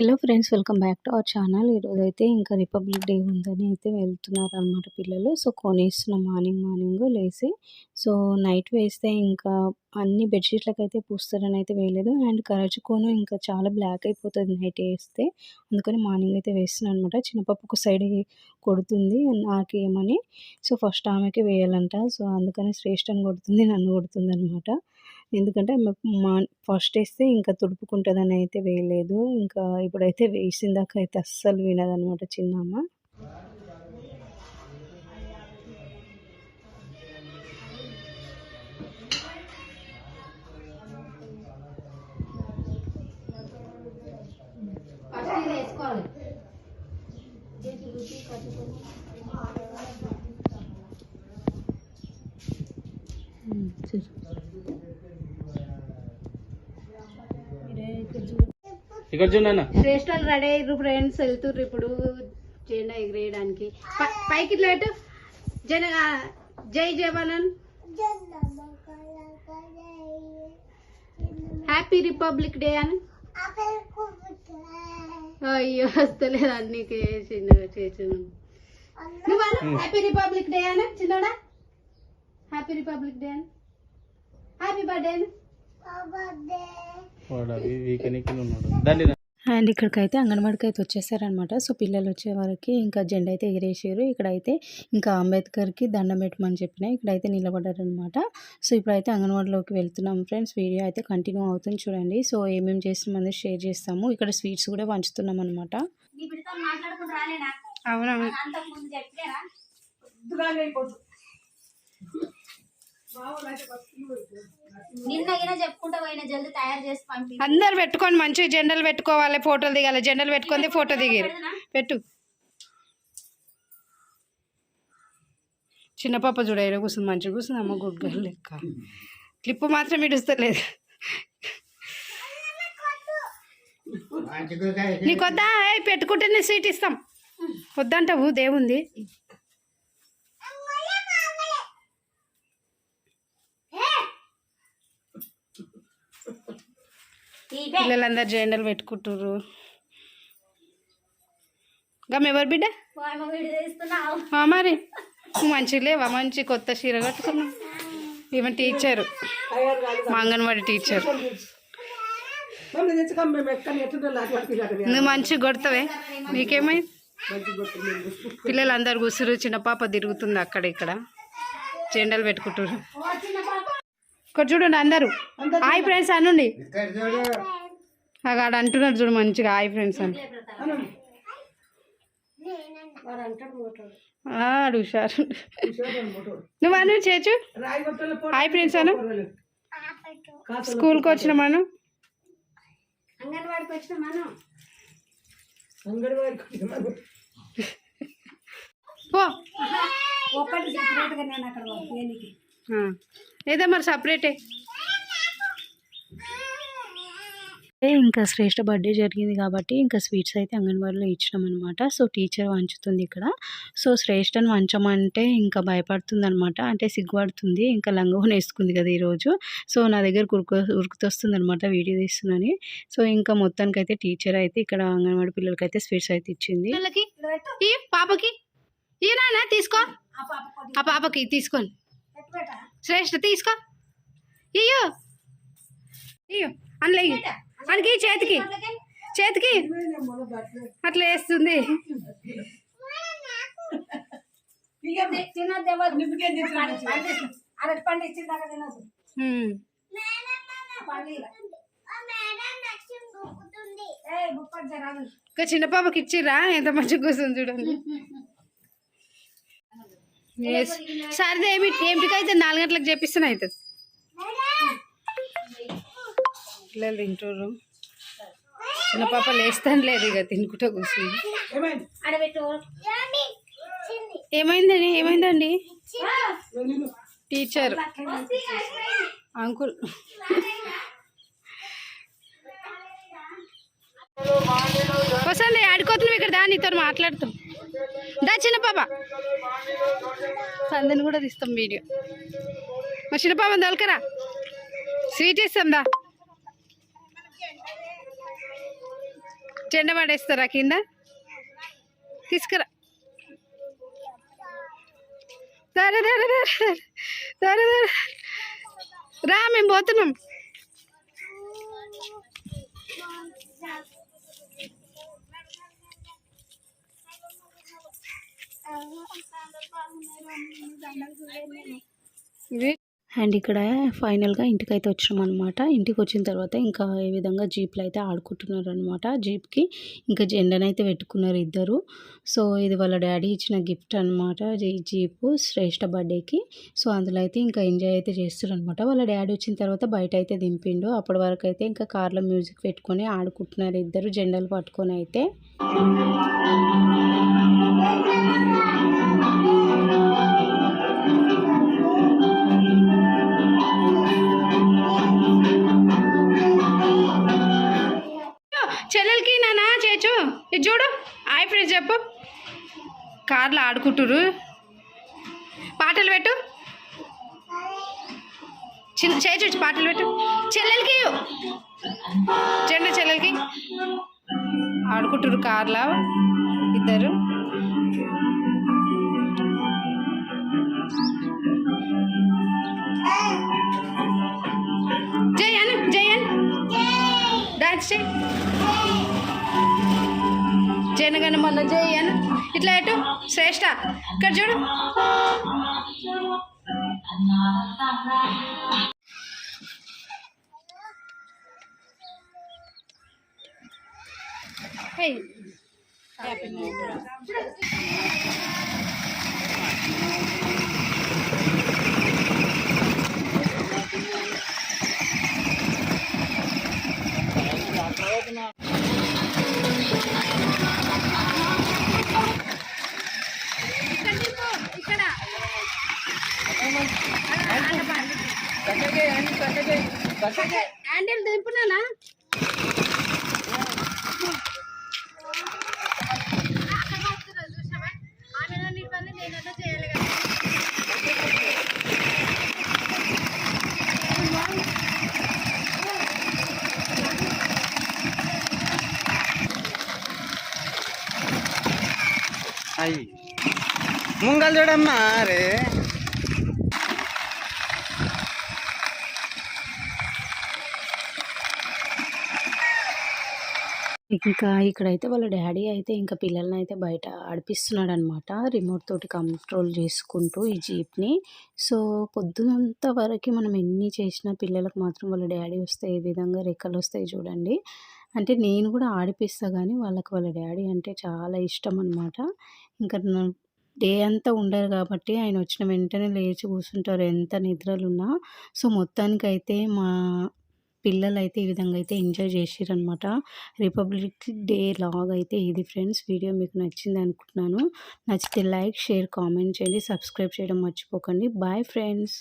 Hello friends welcome back to our channel ఈరోజు అయితే ఇంకా రిపబ్లిక్ డే ఉందని అయితే వెళ్తున్నారు అనమాట పిల్లలు. సో కొనేస్తున్న మార్నింగ్ మార్నింగ్ లేసి సో నైట్ వేస్తే ఇంకా అన్ని బెడ్షీట్లకు అయితే పూస్తారని అయితే వేయలేదు. అండ్ కరచుకోను ఇంకా చాలా బ్లాక్ అయిపోతుంది నైట్ వేస్తే అందుకని మార్నింగ్ అయితే వేస్తున్నాను అనమాట చిన్నపప్పు ఒక సైడ్ కొడుతుంది నాకేమని సో ఫస్ట్ ఆమెకి వేయాలంట. సో అందుకని శ్రేష్ఠని కొడుతుంది నన్ను కొడుతుంది అనమాట ఎందుకంటే మా ఫస్ట్ వేస్తే ఇంకా తుడుపుకుంటుందని అయితే వేయలేదు. ఇంకా ఇప్పుడైతే వేసిందాక అయితే అస్సలు వినదనమాట చిన్నమ్మ. ఇక్కడ శ్రేష్ఠలు రెడీ అయ్యారు ఫ్రెండ్స్ వెళ్తుర్రు ఇప్పుడు జెండా ఎగిరేయడానికి. ప- పైకి పెట్టు. జన జై జవానన్. హ్యాపీ రిపబ్లిక్ డే అని. అయ్యో వస్తలేదు అన్ని చేసిండు చేసిండు నువ్వు హ్యాపీ రిపబ్లిక్ డే అని చిన్నోడా? హ్యాపీ రిపబ్లిక్ డే అని. హ్యాపీ బర్త్డే అని. వాడు అవి వీకెనికి ఉన్నాడు. దండి రా. అండ్ ఇక్కడికైతే అంగన్వాడికి అయితే వచ్చేసారనమాట సో పిల్లలు వచ్చే వరకు ఇంకా జెండా అయితే ఎగిరేసారు. ఇక్కడైతే ఇంకా అంబేద్కర్కి దండం పెట్టమని చెప్పిన ఇక్కడైతే నిలబడ్డారనమాట సో ఇప్పుడైతే అంగన్వాడిలోకి వెళ్తున్నాం ఫ్రెండ్స్. వీడియో అయితే కంటిన్యూ అవుతుంది చూడండి. సో ఏమేమి చేస్తున్నాం షేర్ చేస్తాము. ఇక్కడ స్వీట్స్ కూడా పంచుతున్నాం అనమాట అవునవును నిన్న ఈయన చెప్పుకుంటా పోయిన జల్దీ తయారు చేసి పంపి. అందరు పెట్టుకొని మంచిగా జెండలు పెట్టుకోవాలి ఫోటోలు దిగాలి. జెండలు పెట్టుకుంది ఫోటో దిగారు. పెట్టు. చిన్న పాప చూడ ఎడ కూర్చుంది మంచిగా కూర్చుంది అమ్మ గుడ్ గర్ల్ లెక్క. క్లిప్ మాత్రం ఇడుస్తలేదు. నీకు వద్దా ఏయ్, పెట్టుకుంటేనే సీట్ ఇస్తాం. వద్దంటావు దేవుంది. పిల్లలందరూ జెండలు పెట్టుకుంటుర్రు. గమ్ ఎవరు బిడ్డ? మరి. మంచి లేవా? మంచి కొత్త చీర కట్టుకున్నాం ఈమె టీచరు. మా అంగన్వాడి టీచర్. నువ్వు మంచి కొడతావే. నీకేమైంది? పిల్లలందరూ కూసురు చిన్న పాప తిరుగుతుంది అక్కడ ఇక్కడ. జెండలు పెట్టుకుంటారు ఇక్కడ చూడండి అందరూ. హాయ్ ఫ్రెండ్స్ అనుండి. అక్కడ అంటున్నారు చూడు మంచిగా హాయ్ ఫ్రెండ్స్ అని. ఆడు హుషారు. నువ్వు అను చేచు. హాయ్ ఫ్రెండ్స్ అను. స్కూల్కి వచ్చిన మనం. అంగన్వాడికి వచ్చిన మనం. పో. ఒకటి సెపరేట్గా నేను అక్కడ దేనికి ఆ. లేదా మరి సపరేటే ఇంకా శ్రేష్ఠ బర్త్డే జరిగింది కాబట్టి ఇంకా స్వీట్స్ అయితే అంగన్వాడీలో ఇచ్చినాం అనమాట సో టీచర్ వంచుతుంది ఇక్కడ. సో శ్రేష్ఠని వంచమంటే ఇంకా భయపడుతుంది అనమాట అంటే సిగ్గుపడుతుంది. ఇంకా లంగోని వేసుకుంది కదా ఈరోజు. సో నా దగ్గర ఉరుకు ఉరుకుతొస్తుంది అనమాట వీడియో తీస్తున్నాను. సో ఇంకా మొత్తానికి అయితే టీచర్ అయితే ఇక్కడ అంగన్వాడీ పిల్లలకి అయితే స్వీట్స్ అయితే ఇచ్చింది పాపకి? ఈ నాన్న తీసుకో. ఆ పాపకి తీసుకోండి శ్రేష్ఠ తీసుకో. ఇయ్యో. ఇయ్యో అందులో. మనకి చేతికి. చేతికి. అట్లా వేస్తుంది. ఇంకా చిన్న పాపకి ఇచ్చిర్రా? ఎంత మంచిగా కూర్చొని చూడండి. సరే ఏమి ఏమిటికైతే నాలుగు గంటలకు చేపిస్తాను అవుతుంది పిల్లలు తింటారు చిన్న పాప లేస్తాను లేదు ఇక తినుకుంటా కూర్చుంది. ఏమైందండి? ఏమైందండి? టీచర్. అంకుల్. వసండి ఆడుకోతున్నాం ఇక్కడ దా నీతో మాట్లాడుతాం. దా చిన్న పాప. సందని కూడా తీస్తాం వీడియో. మా చిన్న పాప దొలకరా స్వీట్ ఇస్తాం దా. జెండ పడేస్తారా కింద? తీసుకురా. సరే సరే సరే సరే సరే రా మేము పోతున్నాం. ఇది అండ్ ఇక్కడ ఫైనల్గా ఇంటికి అయితే వచ్చినాం అనమాట ఇంటికి వచ్చిన తర్వాత ఇంకా ఈ విధంగా జీప్లో అయితే ఆడుకుంటున్నారు అనమాట జీప్కి ఇంకా జెండానైతే పెట్టుకున్నారు ఇద్దరు. సో ఇది వాళ్ళ డాడీ ఇచ్చిన గిఫ్ట్ అనమాట ఈ జీపు శ్రేష్ఠ బర్త్డేకి. సో అందులో అయితే ఇంకా ఎంజాయ్ అయితే చేస్తారు అనమాట వాళ్ళ డాడీ వచ్చిన తర్వాత బయట అయితే దింపిండు. అప్పటి వరకు అయితే ఇంకా కార్లో మ్యూజిక్ పెట్టుకొని ఆడుకుంటున్నారు ఇద్దరు జెండాలు పట్టుకొని అయితే. ఇది చూడు. హాయ్ ఫ్రెండ్స్ చెప్పు. కార్లో ఆడుకుంటురు పాటలు పెట్టు. చిన్న చేచు పాటలు పెట్టు. చెల్లెలకి. చెండు చెల్లెలకి. ఆడుకుంటురు కార్లో ఇద్దరు. ఇట్లా ఎటు శ్రేష్ఠ ఇక్కడ చూడు Hey. ఇక్కడ హ్యాండిల్ దింపునానా అయ్యి ముంగల్ చూడమ్మా రే ఇంకా ఇక్కడైతే వాళ్ళ డాడీ అయితే ఇంకా పిల్లల్ని అయితే బయట ఆడిపిస్తున్నాడు అనమాట రిమోట్ తోటి కంట్రోల్ చేసుకుంటూ ఈ జీప్ని. సో పొద్దునంత వరకు మనం ఎన్ని చేసినా పిల్లలకు మాత్రం వాళ్ళ డాడీ వస్తే ఏ విధంగా రెక్కలు వస్తాయి చూడండి. అంటే నేను కూడా ఆడిపిస్తా కానీ వాళ్ళకి వాళ్ళ డాడీ అంటే చాలా ఇష్టం అనమాట ఇంకా డే అంతా ఉండరు కాబట్టి ఆయన వచ్చిన వెంటనే లేచి కూర్చుంటారు ఎంత నిద్రలున్నా. సో మొత్తానికైతే మా పిల్లలైతే ఈ విధంగా అయితే ఎంజాయ్ చేసిరనమాట రిపబ్లిక్ డే లాగ్ అయితే ఇది ఫ్రెండ్స్. వీడియో మీకు నచ్చింది అనుకుంటున్నాను. నచ్చితే లైక్ షేర్ కామెంట్ చేయండి. సబ్స్క్రైబ్ చేయడం మర్చిపోకండి. Bye friends.